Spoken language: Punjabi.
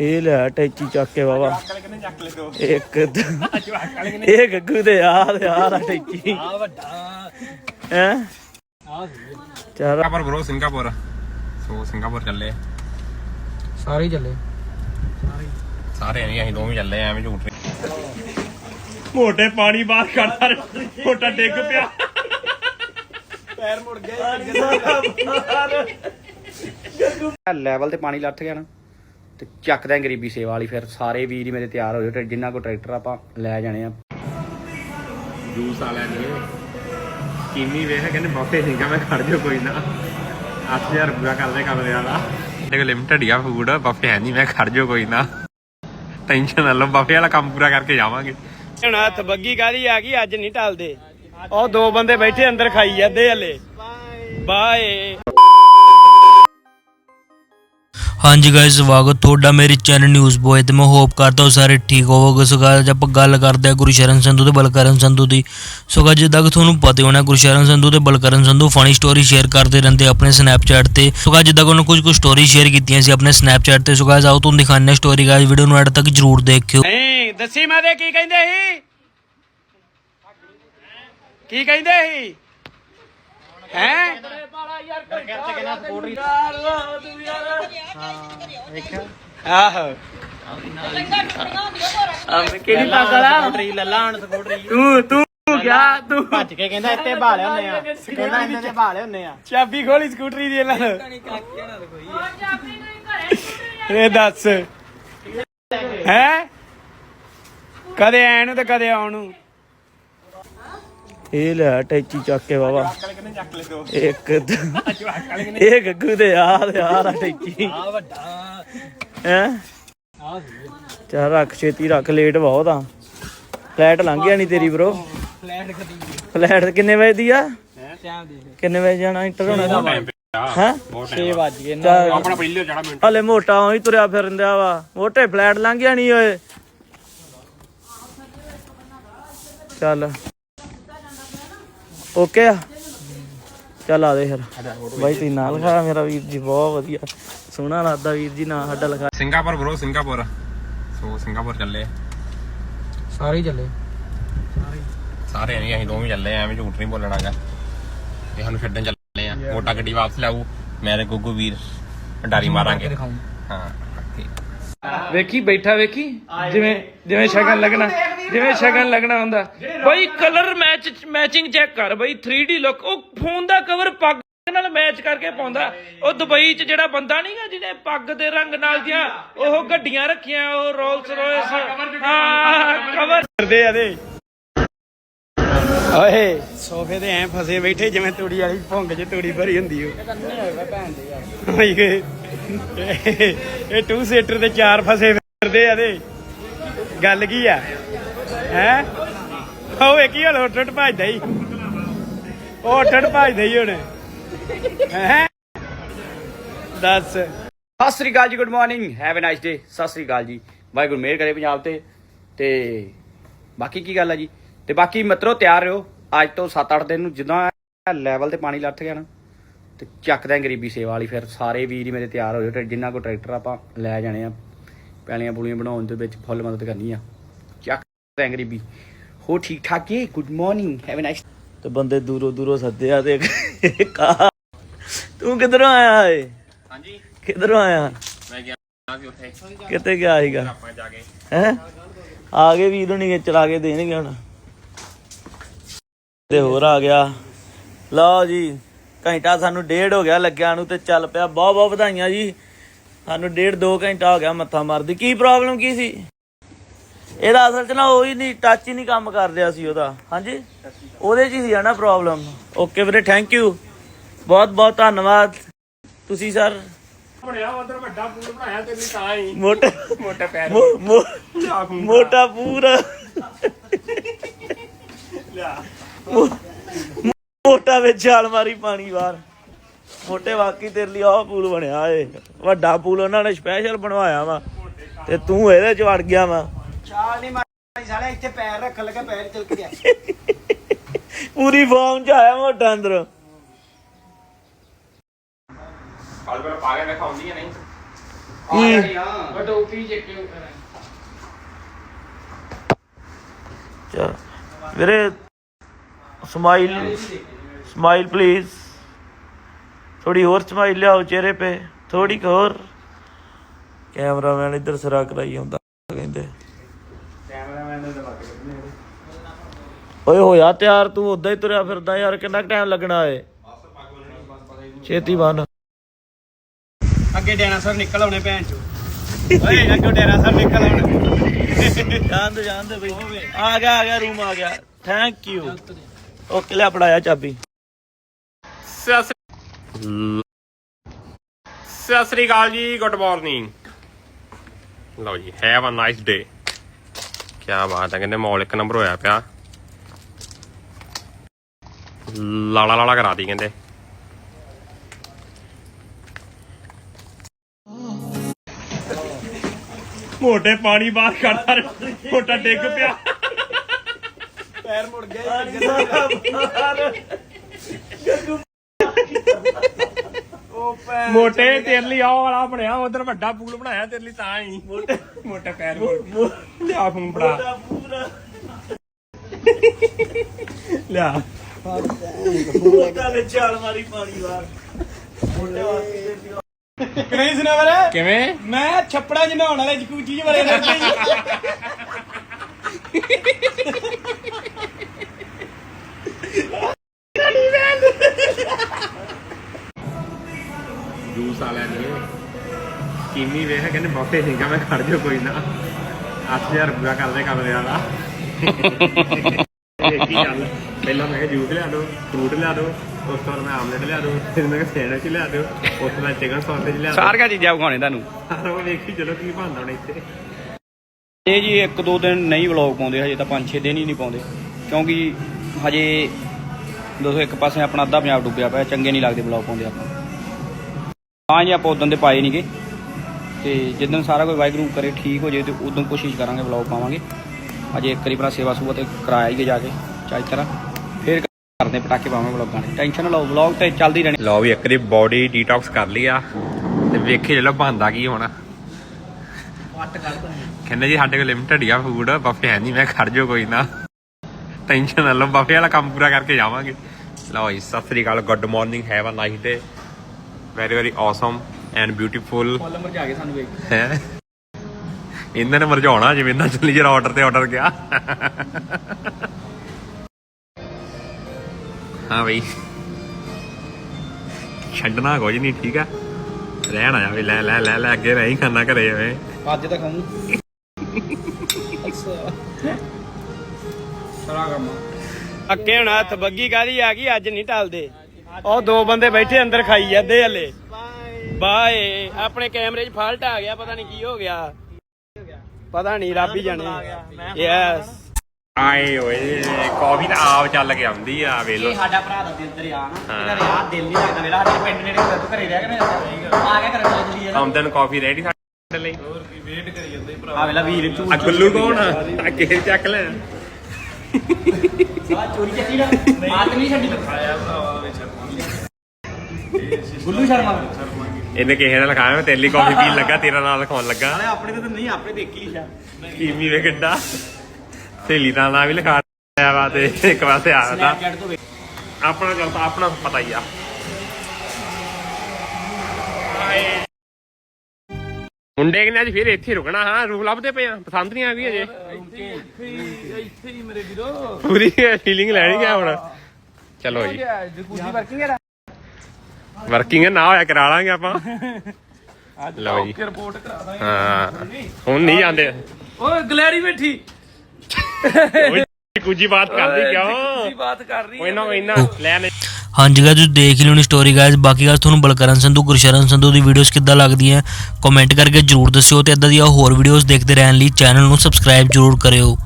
ਇਹ ਲੈ ਟੈਚੀ ਚੱਕ ਕੇ ਬਾਬਾ ਇੱਕ ਇਹ ਗੱਗੂ ਦੇ ਯਾਰ ਯਾਰ ਆ ਟੈਚੀ। ਆ ਵੱਡਾ। ਹੈ? ਆ ਚਾਰ Singapore bro Singapore. So Singapore ਚੱਲੇ। ਸਾਰੇ ਹੀ ਚੱਲੇ। ਸਾਰੇ ਨਹੀਂ ਅਸੀਂ ਦੋਵੇਂ ਚੱਲੇ ਐਵੇਂ ਝੂਠ ਮੋਟੇ ਪਾਣੀ ਬਾਹਰ ਕੱਢਦਾ ਮੋਟਾ ਡਿੱਗ ਪਿਆ। ਲੈਵਲ ਤੇ ਪਾਣੀ ਲੱਥ ਗਿਆ ਨਾ। ਤੇ ਚੱਕਦਾ ਗਰੀਬੀ ਸੇਵਾ ਵਾਲੀ ਫਿਰ। ਸਾਰੇ ਵੀਰ ਹੀ ਮੇਰੇ ਤਿਆਰ ਹੋ ਜਾਓ ਜਿੰਨਾ ਕੋ ਟਰੈਕਟਰ ਆਪਾਂ ਲੈ ਜਾਣੇ ਆ। ਜੂਸ ਵਾਲਿਆਂ ਨੇ ਕੀਮੀ ਵੇਖ ਕਹਿੰਦੇ ਬਾਪੇ ਸਿੰਘਾ ਮੈਂ ਖੜ ਜਾ ਕੋਈ ਨਾ। 8000 ਰੁਪਇਆ ਕਰਦੇ ਕਮਰੇ ਵਾਲਾ ਦੇਖੋ ਲਿਮਟਡ ਆ ਫੂਡ ਬਾਪੇ ਹੈ ਨਹੀਂ ਮੈਂ ਖੜ ਜਾ ਕੋਈ ਨਾ। ਟੈਨਸ਼ਨ ਨਾ ਲਓ ਬਾਪੇ ਵਾਲਾ ਕੰਮ ਪੂਰਾ ਕਰਕੇ ਜਾਵਾਂਗੇ। ਹੁਣ ਹੱਥ ਬੱਗੀ ਕਾਦੀ ਆ ਗਈ ਅੱਜ ਨਹੀਂ ਟਲਦੇ। ਉਹ ਦੋ ਬੰਦੇ ਬੈਠੇ ਅੰਦਰ ਖਾਈ ਜਾਂਦੇ ਹਲੇ। ਬਾਏ। ਹਾਂਜੀ ਗਾਇਸ ਸਵਾਗਤ ਤੁਹਾਡਾ ਮੇਰੇ ਚੈਨਲ ਨਿਊਜ਼ ਬੋਏ ਤੇ। ਮੈਂ ਹੋਪ ਕਰਦਾ ਹਾਂ ਸਾਰੇ ਠੀਕ ਹੋਵੋਗੇ। ਸੋ guys, ਆਪਾਂ ਗੱਲ ਕਰਦੇ ਹਾਂ ਗੁਰਸ਼ਰਨ ਸੰਧੂ ਤੇ ਬਲਕਰਨ ਸੰਧੂ ਦੀ। ਸੋ guys, ਜਿੱਦਾਂ ਕਿ ਤੁਹਾਨੂੰ ਪਤਾ ਹੋਣਾ ਗੁਰਸ਼ਰਨ ਸੰਧੂ ਤੇ Balkaran Sandhu funny story share ਕਰਦੇ ਰਹਿੰਦੇ ਆਪਣੇ ਸਨੈਪਚੈਟ ਤੇ। ਸੋ guys, ਜਿੱਦਾਂ ਕਿ ਉਹਨਾਂ ਕੁਝ ਕੁ ਸਟੋਰੀ ਸ਼ੇਅਰ ਕੀਤੀਆਂ ਸੀ ਆਪਣੇ ਸਨੈਪਚੈਟ ਤੇ। ਸੋ guys, ਆਓ ਤੁਹਾਨੂੰ ਦਿਖਾਉਂਦੇ ਸਟੋਰੀ ਗਾਇਸ ਵੀਡੀਓ ਨੂੰ ਐਡ ਤੱਕ ਜਰੂਰ ਦੇਖਿਓ। ਨਹੀਂ ਦੱਸੀ ਮੈਂ ਤੇ ਕੀ ਕਹਿੰਦੇ ਸੀ? ਕੀ ਕਹਿੰਦੇ ਸੀ? ਹੈ? ਆਹੋ। ਆ ਕਿਹੜੀ ਪੱਗ ਵਾਲਾ ਸਕੂਟਰੀ ਲੱਲਾ ਹਣ ਸਕੂਟਰੀ ਤੂੰ ਤੂੰ ਗਿਆ ਤੂੰ? ਭੱਜ ਕੇ ਕਹਿੰਦਾ ਇੱਥੇ ਭਾਲੇ ਹੁੰਨੇ ਆ। ਕਹਿੰਦਾ ਇਹਨਾਂ ਦੇ ਭਾਲੇ ਹੁੰਨੇ ਆ। ਚਾਬੀ ਖੋਲੀ ਸਕੂਟਰੀ ਦੀ ਇਹਨਾਂ ਨੂੰ। ਇਹ ਦੱਸ। ਹੈ? ਕਦੇ ਐ ਨੂੰ ਤੇ ਕਦੇ ਆਉਣ ਨੂੰ। ਇਹ ਲੈ ਟੈਚੀ ਚੱਕ ਕੇ ਬਾਬਾ। ਦੋ ਇੱਕ ਇਹ ਗੱਗੂ ਦੇ ਯਾਰ ਯਾਰ ਆ ਟੈਚੀ। ਆ ਵੱਡਾ ਹੈ? ਆ ਚਾਹ ਰੱਖ ਛੇਤੀ ਰੱਖ ਲੇਟ ਬਹੁਤ ਆ ਫਲੈਟ ਲੰਘ ਗਿਆ ਨਹੀਂ ਤੇਰੀ ਬ్రో ਫਲੈਟ ਕਦੀ ਫਲੈਟ ਕਿੰਨੇ ਵਜੇ ਦੀ ਆ? ਟਾਈਮ ਦੇਖ ਕਿੰਨੇ ਵਜੇ ਜਾਣਾ ਇੰਟਰ ਹੋਣਾ? ਪਿਆ ਹੈ? ਬਹੁਤ 6 ਵੱਜ ਗਏ ਨਾ। ਆਪਣਾ ਪਹਿਲੇ ਚੜਾ ਮਿੰਟ। ਹਲੇ ਮੋਟਾ ਉਹੀ ਤੁਰਿਆ ਫਿਰਦਾ ਵਾ। ਮੋਟੇ ਫਲੈਟ ਲੰਘ ਗਿਆ ਨਹੀਂ ਓਏ। ਚੱਲ। ਓਕੇ ਆ। ਚੱਲ ਆ ਦੇ ਫਿਰ। ਬਾਈ ਤੀ ਨਾਲ ਖਾ ਮੇਰਾ ਵੀਰ ਜੀ ਬਹੁਤ ਵਧੀਆ। ਸੋਹਣਾ ਲੱਗਦਾ ਵੀਰ ਜੀ ਨਾਂ ਸਾਡਾ ਲਿਖਾ। Singapore bro Singapore. So Singapore ਚੱਲੇ ਸਾਰੇ ਹੀ ਚੱਲੇ। ਸਾਰੇ ਨਹੀਂ ਅਸੀਂ ਦੋਵੇਂ ਚੱਲੇ ਐਵੇਂ ਝੂਠ ਨਹੀਂ ਬੋਲਣਾਗਾ ਇਹ ਸਾਨੂੰ ਛੱਡਣ ਚੱਲੇ ਆ। ਮੋਟਾ ਗੱਡੀ ਵਾਪਸ ਲਿਆਊ। ਮੈਂ ਤੇ ਗੁੱਗੂ ਵੀਰ ਡਾਰੀ ਮਾਰਾਂਗੇ। ਹਾਂ ਵੇਖੀ ਬੈਠਾ ਵੇਖੀ? ਜਿਵੇਂ ਜਿਵੇਂ ਸ਼ਗਨ ਲੱਗਣਾ। ਜਿਵੇਂ ਸ਼ਗਨ ਲੱਗਣਾ ਹੁੰਦਾ। ਬਈ ਕਲਰ ਮੈਚ ਮੈਚਿੰਗ ਚੈੱਕ ਕਰ ਬਈ 3D ਲੁੱਕ ਉਹ ਫੋਨ ਦਾ ਕਵਰ ਪੱਗ ਨਾਲ ਮੈਚ ਕਰਕੇ ਪਾਉਂਦਾ। ਉਹ ਦੁਬਈ 'ਚ ਜਿਹੜਾ ਬੰਦਾ ਨਹੀਂਗਾ ਜਿਹਨੇ ਪੱਗ ਦੇ ਰੰਗ ਨਾਲ ਦੀਆਂ ਉਹ ਗੱਡੀਆਂ ਰੱਖੀਆਂ ਉਹ ਰੋਲਸ ਰੋਇਸ ਹਾਂ ਕਵਰ ਕਰਦੇ ਆ ਦੇ। ਓਏ। ਸੋਫੇ ਤੇ ਐ ਫਸੇ ਬੈਠੇ ਜਿਵੇਂ ਤੂੜੀ ਵਾਲੀ ਭੁੰਗ 'ਚ ਤੂੜੀ ਭਰੀ ਹੁੰਦੀ ਉਹ ਭਾਈ ਇਹ ਇਹ ਟੂ ਸੀਟਰ ਤੇ ਚਾਰ ਫਸੇ ਫਿਰਦੇ ਆ ਦੇ ਗੱਲ ਕੀ ਆ? ਹੈ? ਉਹ ਵੇਖੀ ਹਲ ਉੱਠ ਉੱਠ ਭੱਜਦਾ ਹੀ। ਉਹ ਉੱਠ ਉੱਠ ਭੱਜਦਾ ਹੀ ਹੁਣ। ਹੈ? ਦੱਸ। ਸਤਿ ਸ੍ਰੀ ਅਕਾਲ ਜੀ good morning have a nice day ਸਤਿ ਸ੍ਰੀ ਅਕਾਲ ਜੀ। ਵਾਹਿਗੁਰੂ, ਮਿਹਰ ਕਰੇ ਪੰਜਾਬ ਤੇ। ਤੇ ਬਾਕੀ ਕੀ ਗੱਲ ਆ ਜੀ? ਤੇ ਬਾਕੀ ਮਤਰੋ, ਤਿਆਰ ਰਹੋ। ਅੱਜ ਤੋਂ 7-8 ਦਿਨ ਨੂੰ ਜਿੱਦਾਂ ਲੈਵਲ ਤੇ ਪਾਣੀ ਲੱਥ ਗਿਆ ਨਾ। ਤੇ ਚੱਕਦਾ ਗਰੀਬੀ ਸੇਵਾ ਵਾਲੀ ਫਿਰ। ਸਾਰੇ ਵੀਰ ਹੀ ਮੇਰੇ ਤਿਆਰ ਹੋ ਜਾਓ ਜਿੰਨਾ ਕੋ ਟਰੈਕਟਰ ਆਪਾਂ ਲੈ ਜਾਣੇ ਆ ਪੈਲੀਆਂ ਪੁਲੀਆਂ ਬਣਾਉਣ ਦੇ ਵਿੱਚ ਫੁੱਲ ਮਦਦ ਕਰਨੀ ਆ। ਚੱਕਦਾ ਗਰੀਬੀ। ਹੋ ਠੀਕ ਠਾਕ ਹੈ good morning have a nice ਤੇ ਬੰਦੇ ਦੂਰੋਂ ਦੂਰੋਂ ਸੱਦੇ ਆ ਤੇ ਕਾ ਤੂੰ ਕਿੱਧਰੋਂ ਆਇਆ ਏ? ਹਾਂਜੀ। ਕਿੱਧਰੋਂ ਆਇਆ? ਮੈਂ ਗਿਆ ਸੀ ਉੱਥੇ। ਕਿੱਥੇ ਗਿਆ ਸੀਗਾ? ਆਪਾਂ ਜਾ ਕੇ। ਹੈ? ਆ ਗਏ ਵੀਰ ਹੁਣੀ ਚਲਾ ਕੇ ਦੇਣਗੇ ਹੁਣ। ਤੇ ਹੋਰ ਆ ਗਿਆ। ਲਓ ਜੀ। ਘੰਟਾ ਸਾਨੂੰ ਡੇਢ ਹੋ ਗਿਆ ਲੱਗਿਆ ਨੂੰ ਤੇ ਚੱਲ ਪਿਆ ਬਹੁਤ ਬਹੁਤ ਵਧਾਈਆਂ ਜੀ। ਸਾਨੂੰ ਡੇਢ ਦੋ ਘੰਟਾ ਹੋ ਗਿਆ ਮੱਥਾ ਮਾਰਦੀ। ਕੀ ਪ੍ਰੋਬਲਮ ਕੀ ਸੀ? ਇਹਦਾ ਅਸਲ 'ਚ ਨਾ ਉਹ ਹੀ ਨਹੀਂ ਟੱਚ ਹੀ ਨਹੀਂ ਕੰਮ ਕਰ ਰਿਹਾ ਸੀ ਉਹਦਾ। ਹਾਂਜੀ? ਉਹਦੇ 'ਚ ਹੀ ਸੀ ਨਾ ਪ੍ਰੋਬਲਮ ਓਕੇ ਵੀਰੇ ਥੈਂਕ ਯੂ ਬਹੁਤ ਬਹੁਤ ਧੰਨਵਾਦ। ਤੁਸੀਂ ਸਰ ਬਣਿਆ ਉਧਰ ਵੱਡਾ ਪੂਲ ਬਣਾਇਆ ਤੇਰੀ ਤਾਂ ਹੀ। ਮੋਟਾ ਮੋਟਾ ਪੈਰ। ਮੋਟਾ ਮੋਟਾ ਵਿੱਚ ਛਾਲ ਮਾਰੀ ਪਾਣੀ ਬਾਹਰ। ਮੋਟੇ ਵਾਕੀ ਤੇਰੇ ਲਈ ਆਹ ਪੂਲ ਬਣਿਆ ਏ। ਵੱਡਾ ਪੂਲ ਉਹਨਾਂ ਨੇ ਸਪੈਸ਼ਲ ਬਣਵਾਇਆ ਵਾ। ਤੇ ਤੂੰ ਇਹਦੇ ਚ ਵੜ ਗਿਆ ਵਾ। ਛਾਲ ਨਹੀਂ ਮਾਰੀ ਸਾਲੇ ਇੱਥੇ ਪੈਰ ਰੱਖਣ ਲੱਗਾ ਪੈਰ ਚਲਕ ਗਿਆ ਪੂਰੀ ਫਾਰਮ ਚ ਆਇਆ ਮੋਟਾ ਅੰਦਰ। ਫਲ ਪਰ ਪਾ ਕੇ ਦਿਖਾਉਂਦੀ ਹੈ ਨਹੀਂ? ਕੀ? ਉਹ ਟੋਪੀ ਜੇ ਕਿਉਂ ਚਾ ਵੀਰੇ ਸਮਾਈਲ ਸਮਾਈਲ ਪਲੀਜ਼ ਥੋੜੀ ਹੋਰ ਸਮਾਈਲ ਲਿਆਓ ਚਿਹਰੇ पे ਥੋੜੀ ਕੁ ਹੋਰ। ਕੈਮਰਾਮੈਨ ਇੱਧਰ ਸਰਾ ਕਰਾਈ ਆਉਂਦਾ ਕਹਿੰਦੇ। ਕੈਮਰਾਮੈਨ ਦੇ ਲੱਗ ਓਏ ਹੋਇਆ ਤਿਆਰ ਤੂੰ ਉਦਾਂ ਹੀ ਤੁਰਿਆ ਫਿਰਦਾ ਯਾਰ ਕਿੰਨਾ ਟਾਈਮ ਲੱਗਣਾ ਏ? ਛੇਤੀ ਬੰਨ। ਅੱਗੇ ਡਾਇਨਾਸੌਰ ਨਿਕਲ ਆਉਣੇ ਭੈਣ ਚੋ ਓਏ ਅੱਗੇ ਡਾਇਨਾਸੌਰ ਨਿਕਲ ਆਉਣੇ। ਜਾਂਦੇ ਜਾਂਦੇ ਬਈ। ਆ ਗਿਆ ਆ ਗਿਆ ਰੂਮ ਆ ਗਿਆ। ਥੈਂਕ ਯੂ ਓਕੇ ਲੈ ਪੜਾਇਆ ਚਾਬੀ। ਸਤਿ ਸ੍ਰੀ ਸਤਿ ਸ੍ਰੀ ਅਕਾਲ ਜੀ ਗੁੱਡ ਮਾਰਨਿੰਗ ਲਓ ਜੀ ਹੈਵ ਅ ਨਾਈਸ ਡੇ ਕੀ ਬਾਤ ਹੈ, ਕਹਿੰਦੇ ਮੌਲ ਇੱਕ ਨੰਬਰ ਹੋਇਆ ਪਿਆ। ਲਾਲਾ ਲਾਲਾ ਕਰਾ ਕਹਿੰਦੇ। ਮੋਟੇ ਪਾਣੀ ਬਾਹਰ ਕੱਢਾ ਮੋਟਾ ਡਿੱਗ ਪਿਆ। ਪੈਰ ਮੁੜ ਗਿਆ ਉਹ ਭੈਣ ਮੋਟੇ ਤੇਰੇ ਲਈ ਆਹ ਵਾਲਾ ਬਣਿਆ ਉਧਰ ਵੱਡਾ ਪੂਲ ਬਣਾਇਆ ਤੇਰੇ ਲਈ ਤਾਂ ਹੀ। ਮੋਟੇ ਮੋਟਾ ਪੈਰ ਮੋੜ। ਲਿਆ ਫੋਨ ਫੜਾ। ਲਿਆ। ਕਾਲੇ ਚਾਲ ਮਾਰੀ ਪਾਣੀ ਵਾਰ। ਨਹੀਂ ਕਿਵੇਂ? ਮੈਂ ਛੱਪੜਾ ਚ ਨਹਾਉਣ ਵਾਲੇ ਜਕੂਜੀ ਚ ਵੜੇ ਰਹਿੰਦੇ ਜੂਸ ਵਾਲਿਆਂ ਨੇ ਕਿੰਨੀ ਵੇਖ ਕਹਿੰਦੇ ਬਹੁਤੇ ਸਿੰਘਾ ਮੈਂ ਖੜ ਜਾ ਕੋਈ ਨਾ। 8000 ਰੁਪਇਆ ਕਰਦੇ ਕਮਰੇ ਵਾਲਾ। ਕੀ ਗੱਲ? ਪਹਿਲਾਂ ਮੈਂ ਕਿਹਾ ਜੂਸ ਲਿਆ ਦਿਓ ਫਰੂਟ ਲਿਆ ਦਿਓ ਉਸ ਤੋਂ ਬਾਅਦ ਮੈਂ ਆਮਲੇਟ ਲਿਆ ਦਿਓ ਫਿਰ ਮੈਂ ਕਿਹਾ ਸੈਂਡਵਿਚ ਲਿਆ ਦਿਓ ਉਸ ਤੋਂ ਬਾਅਦ ਚਿਕਨ ਸੌਸੇਜ ਲਿਆ ਦਿਓ। ਸਾਰੀਆਂ ਚੀਜ਼ਾਂ ਵਿਖਾਉਣੇ ਤੁਹਾਨੂੰ। ਸਾਰਾ ਉਹ ਵੇਖੀ ਚਲੋ ਕੀ ਬਣਦਾ ਹੁਣ ਇੱਥੇ। ਇਹ ਜੀ ਇੱਕ ਦੋ ਦਿਨ ਨਹੀਂ ਵਲੌਗ ਪਾਉਂਦੇ ਹਜੇ ਤਾਂ 5-6 ਦਿਨ ਹੀ ਨਹੀਂ ਪਾਉਂਦੇ। ਕਿਉਂਕਿ ਹਜੇ ਦੋਸਤੋ ਇੱਕ ਪਾਸੇ ਆਪਣਾ ਅੱਧਾ ਪੰਜਾਬ ਡੁੱਬਿਆ ਪਿਆ ਚੰਗੇ ਨਹੀਂ ਲੱਗਦੇ ਵਲੌਗ ਪਾਉਂਦੇ ਆਪਾਂ। ਹਾਂ ਜੀ, ਆਪਾਂ ਉਦੋਂ ਦੇ ਪਾਏ ਨਹੀਂਗੇ ਤੇ ਜਿੱਦਣ ਸਾਰਾ ਕੋਈ ਵਾਹਿਗੁਰੂ ਕਰੇ, ਠੀਕ ਹੋ ਜੇ ਤੇ ਉਦੋਂ ਕੋਸ਼ਿਸ਼ ਕਰਾਂਗੇ ਵਲੌਗ ਪਾਵਾਂਗੇ। ਅਜੇ ਇੱਕ ਵਾਰੀ ਭਰਾ ਸੇਵਾ ਸੁਭਾ ਤੇ ਕਰਾਇਆ ਹੀ ਜਾ ਕੇ, ਚਾਹੀ ਤਰ੍ਹਾਂ। ਫਿਰ ਕਰਦੇ ਪਟਾਕੇ ਪਾਵਾਂਗੇ ਵਲੌਗਾਂ ਦੇ ਟੈਨਸ਼ਨ ਨਾ ਲਓ ਵਲੌਗ ਤੇ ਚੱਲਦੀ ਰਹਿਣੀ। ਲਓ ਵੀ ਇੱਕ ਦੀ ਬੋਡੀ ਡੀਟੌਕਸ ਕਰ ਲਈ ਆ, ਤੇ ਵੇਖੀ ਚਲੋ ਬੰਦਾ ਕੀ ਹੋਣਾ। ਕਹਿੰਦੇ ਜੀ, ਸਾਡੇ ਕੋਲ ਲਿਮਟਡ ਆ ਫੂਡ ਬਫੇ ਹੈ ਨਹੀਂ ਮੈਂ ਖੜ ਜਾਓ ਕੋਈ ਨਾ। ਟੈਨਸ਼ਨ ਨਾ ਲਓ ਬਫੇ ਵਾਲਾ ਕੰਮ ਪੂਰਾ ਕਰਕੇ ਜਾਵਾਂਗੇ। ਲਓ ਜੀ, ਸਤਿ ਸ੍ਰੀ ਅਕਾਲ good morning have a nice day very very awesome and beautiful ਫੁੱਲ ਮਰਜਾ ਕੇ ਸਾਨੂੰ ਵੇਖ ਹੈ? ਇਹਨਾਂ ਨੇ ਮਰਜਾਉਣਾ ਜਿਵੇਂ ਇਹਨਾਂ ਚੱਲੀ ਜਰਾ ਆਰਡਰ ਤੇ ਆਰਡਰ ਗਿਆ। ਹਾਂ ਬਈ। ਛੱਡਣਾ ਕੁਝ ਨਹੀਂ ਠੀਕ ਆ? ਰਹਿਣ ਆ ਜਾਵੇ ਲੈ ਲੈ ਲੈ ਲੈ ਅੱਗੇ ਰਹੀ ਖਾਣਾ ਘਰੇ ਐਵੇਂ। ਅੱਜ ਤਾਂ ਖਾਊਂ। ਅੱਛਾ। ਸਾਰਾ ਕੰਮ। ਅੱਕੇ ਹੁਣ ਹੱਥ ਬੱਗੀ ਕਾਦੀ ਆ ਗਈ ਅੱਜ ਨਹੀਂ ਟਲਦੇ। ਉਹ ਦੋ ਬੰਦੇ ਬੈਠੇ ਅੰਦਰ ਖਾਈ ਜਾਂਦੇ ਹਲੇ। ਬਾਏ। ਆਪਣੇ ਕੈਮਰੇ 'ਚ ਫਾਲਟ ਆ ਗਿਆ ਪਤਾ ਨਹੀਂ ਕੀ ਹੋ ਗਿਆ। ਪਤਾ ਨਹੀਂ ਰੱਬ ਹੀ ਜਾਣੇ। ਯੈਸ ਆਏ ਓਏ ਕਾਫੀ ਤਾਂ ਆਪ ਚੱਲ ਕੇ ਆਉਂਦੀ ਆ ਵੇਖ ਲੋ ਸਾਡਾ ਭਰਾ ਦਾ ਦਿਲ ਦਰਿਆ ਨਾ। ਇਹਦਾ ਯਾਰ ਦਿਲ ਨਹੀਂ ਲੱਗਦਾ ਮੇਰਾ ਸਾਡੇ ਪਿੰਡ ਨੇੜੇ ਘਰ ਤੋਂ ਘਰੇ ਰਹਿ ਕੇ ਆ ਗਿਆ ਕਰਨ ਚੱਲੀ ਜਾਂਦਾ ਆਮਦਨ ਕਾਫੀ ਰੈਡੀ ਸਾਡੇ ਲਈ ਆ ਵੇਲਾ ਵੀਰ ਤੂੰ ਆ ਗੁੱਲੂ ਕੌਣ ਆ? ਆ ਕਿਸੇ ਚੱਕ ਲੈ? ਸਾਲਾ ਚੋਰੀ ਚੱਕੀ ਨਾ। ਆਤ ਨਹੀਂ ਛੱਡੀ ਆਇਆ ਭਰਾਵਾ ਵਿੱਚ। ਗੁੱਲੂ ਸ਼ਰਮਾ। ਇਹਨੇ ਕਿਸੇ ਨੇ ਲਿਖਾਇਆ ਮੈਂ ਤੇਰੀ ਕਾਫੀ ਪੀਣ ਲੱਗਾ ਤੇਰਾ ਨਾਮ ਲਿਖਾਉਣ ਲੱਗਾ। ਨਾਲੇ ਆਪਣੇ ਤੇ ਤਾਂ ਨਹੀਂ ਆਪਣੇ ਦੇਖ ਹੀ ਲਿਖਿਆ ਕੀਮੀ ਵੇ ਕਿੱਡਾ। ਸਹੇਲੀ ਦਾ ਨਾਂ ਵੀ ਲਿਖਾ ਆਇਆ ਵਾ ਤੇ ਇੱਕ ਵਾਸਤੇ ਆਇਆ ਤਾਂ ਸਨੈਪਚੈਟ ਤੋਂ ਵੇਖ। ਆਪਣਾ ਚੱਲ ਤਾਂ ਆਪਣਾ ਪਤਾ ਹੀ ਆ। ਮੁੰਡੇ ਕਿਨੇ ਅੱਜ ਫਿਰ ਇੱਥੇ ਹੀ ਰੁਕਣਾ ਹਾਂ ਰੂਮ ਲੱਭਦੇ ਪਏ ਆ। ਪਸੰਦ ਨਹੀਂ ਆ ਗਈ ਅਜੇ। ਇੱਥੇ ਹੀ ਮੇਰੇ ਵੀਰੋ। ਪੂਰੀ ਫੀਲਿੰਗ ਲੈਣੀ ਗਿਆ ਹੁਣ। ਚਲੋ ਜੀ। ਜਕੂਜੀ ਵਰਕਿੰਗ ਹੈ ਵਰਕਿੰਗ ਨਾ ਹੋਇਆ ਕਰਾ ਲਾਂਗੇ ਆਪਾਂ। ਲਓ ਜੀ। ਰਿਪੋਰਟ ਕਰਾ ਦਾਂਗੇ। ਹਾਂ। ਹੁਣ ਨਹੀਂ ਜਾਂਦੇ ਓਏ ਗਲੈਰੀ ਬੈਠੀ। ਓਏ ਕੁਝ ਬਾਤ ਕਰਦੀ ਕਿਉਂ? ਬਾਤ ਕਰ ਰਹੀ ਕੋਈ ਨਾ ਕੋਈ ਨਾ ਲੈ ਨੇ ਹਾਂਜੀ ਤੁਸੀਂ ਦੇਖ ਹੀ ਲਿਓਣੀ ਸਟੋਰੀ ਗਾਇਸ ਬਾਕੀ ਗੱਲ ਤੁਹਾਨੂੰ ਬਲਕਰਨ ਸੰਧੂ ਗੁਰਸ਼ਰਨ ਸੰਧੂ ਦੀ ਵੀਡੀਓਜ਼ ਕਿੱਦਾਂ ਲੱਗਦੀਆਂ ਕਮੈਂਟ ਕਰਕੇ ਜਰੂਰ ਦੱਸਿਓ ਤੇ ਇਦਾਂ ਦੀਆਂ ਹੋਰ ਵੀਡੀਓਜ਼ ਦੇਖਦੇ ਰਹਿਣ ਲਈ ਚੈਨਲ ਨੂੰ ਸਬਸਕ੍ਰਾਈਬ ਜਰੂਰ ਕਰਿਓ।